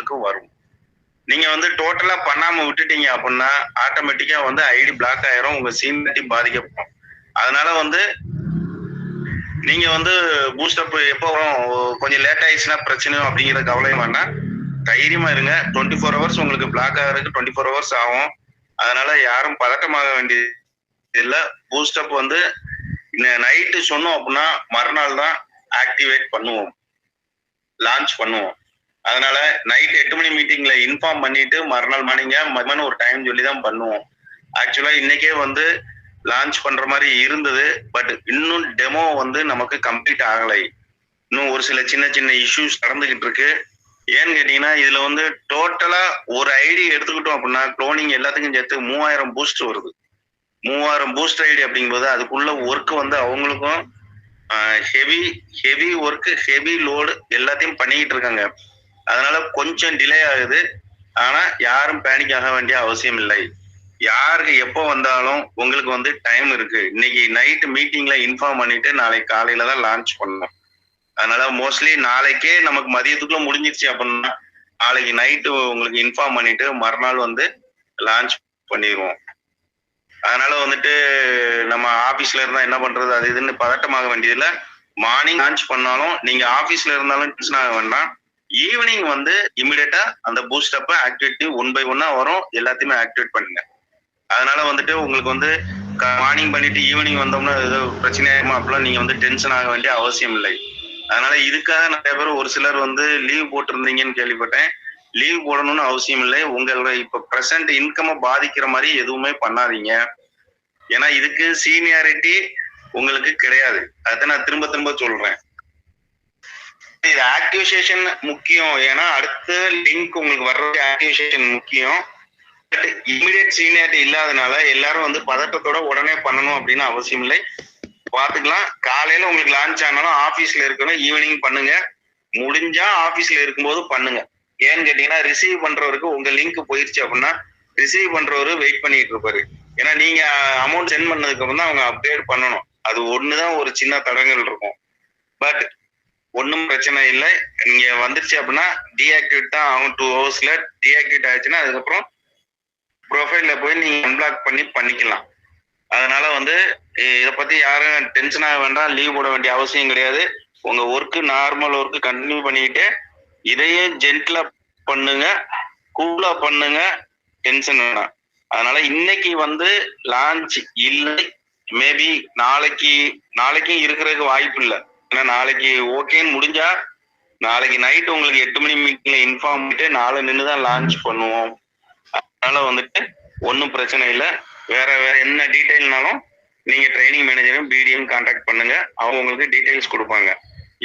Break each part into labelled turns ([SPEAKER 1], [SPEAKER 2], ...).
[SPEAKER 1] உங்களுக்கு வரும். நீங்க வந்து டோட்டலா பண்ணாம விட்டுட்டீங்க அப்படின்னா ஆட்டோமேட்டிக்கா வந்து ஐடி பிளாக் ஆயிரும் உங்க சீனியரிட்டி பாதிக்கப்படும். அதனால வந்து நீங்க வந்து பூஸ்டப் எப்போ வரும்? கொஞ்சம் லேட் ஆயிடுச்சுன்னா பிரச்சனை அப்படிங்கிற கவலையும் வேண்டாம். தைரியமா இருங்க. டுவெண்ட்டி ஃபோர் ஹவர்ஸ் உங்களுக்கு பிளாக் ஆகிறதுக்கு டுவெண்ட்டி ஃபோர் ஹவர்ஸ் ஆகும். அதனால யாரும் பதட்டமாக வேண்டியது இல்லை பூஸ்டப் வந்து நைட்டு சொன்னோம் அப்படின்னா மறுநாள் தான் ஆக்டிவேட் பண்ணுவோம். லான்ச் பண்ணுவோம். அதனால நைட் எட்டு மணி மீட்டிங்ல இன்ஃபார்ம் பண்ணிட்டு மறுநாள் மணிங்க மதியானம் ஒரு டைம் சொல்லி தான் பண்ணுவோம் ஆக்சுவலா இன்னைக்கே வந்து லான்ச் பண்ற மாதிரி இருந்தது பட் இன்னும் டெமோ வந்து நமக்கு கம்ப்ளீட் ஆகலை. இன்னும் ஒரு சில சின்ன சின்ன இஷ்யூஸ் நடந்துகிட்டு இருக்கு. ஏன்னு கேட்டீங்கன்னா இதுல வந்து டோட்டலா ஒரு ஐடி எடுத்துக்கிட்டோம் அப்படின்னா குளோனிங் எல்லாத்துக்கும் சேர்த்து மூவாயிரம் பூஸ்ட் வருது. மூவாயிரம் பூஸ்ட் ஐடி அப்படிங்கும்போது அதுக்குள்ள ஒர்க் வந்து அவங்களுக்கும் heavy heavy work heavy load எல்லாத்தையும் பண்ணிக்கிட்டு இருக்காங்க. அதனால கொஞ்சம் டிலே ஆகுது. ஆனா யாரும் பேனிக் ஆக வேண்டிய அவசியம் இல்லை. யாருக்கு எப்போ வந்தாலும் உங்களுக்கு வந்து டைம் இருக்கு. இன்னைக்கு நைட் மீட்டிங்ல இன்ஃபார்ம் பண்ணிட்டு நாளைக்கு காலையில தான் லான்ச் பண்ணணும். அதனால மோஸ்ட்லி நாளைக்கே நமக்கு மதியத்துக்குள்ள முடிஞ்சிருச்சு அப்படின்னா நாளைக்கு நைட்டு உங்களுக்கு இன்ஃபார்ம் பண்ணிட்டு மறுநாள் வந்து லான்ச் பண்ணிடுவோம். அதனால வந்துட்டு நம்ம ஆபீஸ்ல இருந்தா என்ன பண்றது? அது இதுன்னு பதட்டமாக வேண்டியதில்லை. மார்னிங் லான்ச் பண்ணாலும் நீங்க ஆபீஸ்ல இருந்தாலும் டென்ஷன் ஆக வேண்டாம். ஈவினிங் வந்து இமிடியட்டா அந்த பூஸ்ட் அப்ப ஆக்டிவேட் ஒன் பை ஒன்னா வரும். எல்லாத்தையுமே ஆக்டிவேட் பண்ணுங்க. அதனால வந்துட்டு உங்களுக்கு வந்து மார்னிங் பண்ணிட்டு ஈவினிங் வந்தோம்னா ஏதோ பிரச்சனை ஆகுமா அப்படிலாம் நீங்க வந்து டென்ஷன் ஆக வேண்டிய அவசியம் இல்லை. அதனால இதுக்காக நிறைய பேர் ஒரு சிலர் வந்து லீவ் போட்டிருந்தீங்கன்னு கேள்விப்பட்டேன். லீவ் போடணும்னு அவசியம் இல்லை. உங்களோட இப்ப ப்ரெசன்ட் இன்கம்மை பாதிக்கிற மாதிரி எதுவுமே பண்ணாதீங்க. ஏன்னா இதுக்கு சீனியாரிட்டி உங்களுக்கு கிடையாது. அதை நான் திரும்ப திரும்ப சொல்றேன். இது ஆக்டிவேஷன் முக்கியம். ஏன்னா அடுத்த லிங்க் உங்களுக்கு வர்றது ஆக்டிவேஷன் முக்கியம். பட் இமிடியட் சீனியாரிட்டி இல்லாதனால எல்லாரும் வந்து பதட்டத்தோட உடனே பண்ணணும் அப்படின்னு அவசியம் இல்லை. பாத்துக்கலாம் காலையில உங்களுக்கு லான்ச் ஆனாலும் ஆபீஸ்ல இருக்கணும். ஈவினிங் பண்ணுங்க. முடிஞ்சா ஆபீஸ்ல இருக்கும்போது பண்ணுங்க. ஏன்னு கேட்டீங்கன்னா ரிசீவ் பண்றவருக்கு உங்க லிங்க் போயிருச்சு அப்படின்னா ரிசீவ் பண்றவரு வெயிட் பண்ணிட்டு இருப்பாரு. ஏன்னா நீங்க அமௌண்ட் சென்ட் பண்ணதுக்கு அப்புறம் தான் அவங்க அப்டேட் பண்ணணும். அது ஒண்ணுதான் ஒரு சின்ன தடங்கள் இருக்கும். பட் ஒன்றும் பிரச்சனை இல்லை. நீங்க வந்துருச்சு அப்படின்னா டீஆக்டிவேட் தான் ஆகும் டூ ஹவர்ஸ்ல டீஆக்டிவேட் ஆயிடுச்சுன்னா அதுக்கப்புறம் ப்ரொஃபைல்ல போய் நீங்க அன்பிளாக் பண்ணி பண்ணிக்கலாம். அதனால வந்து இதை பத்தி யாரும் டென்ஷன் ஆக வேண்டாம். லீவ் போட வேண்டிய அவசியம் கிடையாது. உங்க ஒர்க்கு நார்மல் ஒர்க்கு கண்டினியூ பண்ணிக்கிட்டு இதையே ஜென்ட்லா பண்ணுங்க. கூலா பண்ணுங்க. டென்ஷன் வேணாம் அதனால இன்னைக்கு வந்து லான்ச் இல்லை. மேபி நாளைக்கு நாளைக்கும் இருக்கிறதுக்கு வாய்ப்பு இல்லை. ஏன்னா நாளைக்கு ஓகேன்னு முடிஞ்சா நாளைக்கு நைட் உங்களுக்கு எட்டு மணி மீட்டிங்ல இன்ஃபார்ம் பண்ணிட்டு நாளை நின்று தான் லான்ச் பண்ணுவோம். அதனால வந்துட்டு ஒன்றும் பிரச்சனை இல்லை. வேற வேற என்ன டீட்டெயில்னாலும் நீங்க ட்ரைனிங் மேனேஜரும் பிடிஎம் கான்டாக்ட் பண்ணுங்க. அவங்க உங்களுக்கு டீட்டெயில்ஸ் கொடுப்பாங்க.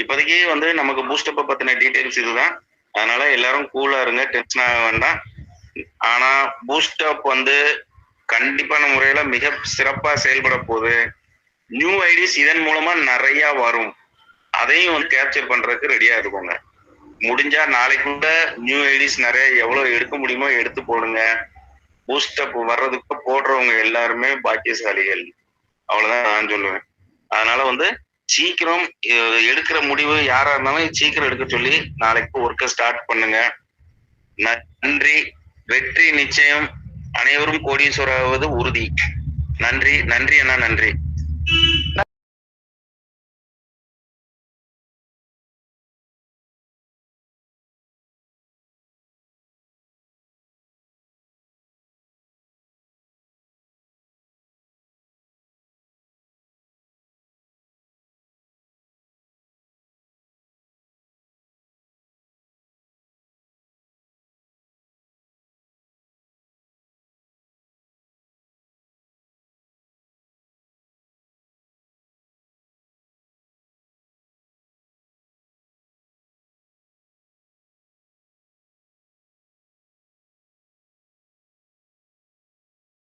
[SPEAKER 1] இப்போதைக்கு வந்து நமக்கு பூஸ்டப்பை பத்தின டீட்டெயில்ஸ் இதுதான். அதனால எல்லாரும் கூலா இருங்க டென்ஷன் ஆக வேண்டாம். ஆனா பூஸ்டப் வந்து கண்டிப்பான முறையில மிக சிறப்பா செயல்பட போகுது. நியூ ஐடிஸ் இதன் மூலமா நிறைய வரும். அதையும் வந்து கேப்சர் பண்றதுக்கு ரெடியா இருக்குங்க. முடிஞ்சா நாளைக்குள்ள நியூ ஐடிஸ் நிறைய எவ்வளவு எடுக்க முடியுமோ எடுத்து போடுங்க. பூஸ்டப் வர்றதுக்கு போடுறவங்க எல்லாருமே பாக்கியசாலிகள். அவ்வளவுதான் நான் சொல்லுவேன். அதனால வந்து சீக்கிரம் எடுக்கிற முடிவு யாரா இருந்தாலும் சீக்கிரம் எடுக்க சொல்லி நாளைக்கு ஒர்க்கை ஸ்டார்ட் பண்ணுங்க. நன்றி. வெற்றி நிச்சயம். அனைவரும் கோடீஸ்வராவது உறுதி. நன்றி. நன்றி அண்ணா நன்றி.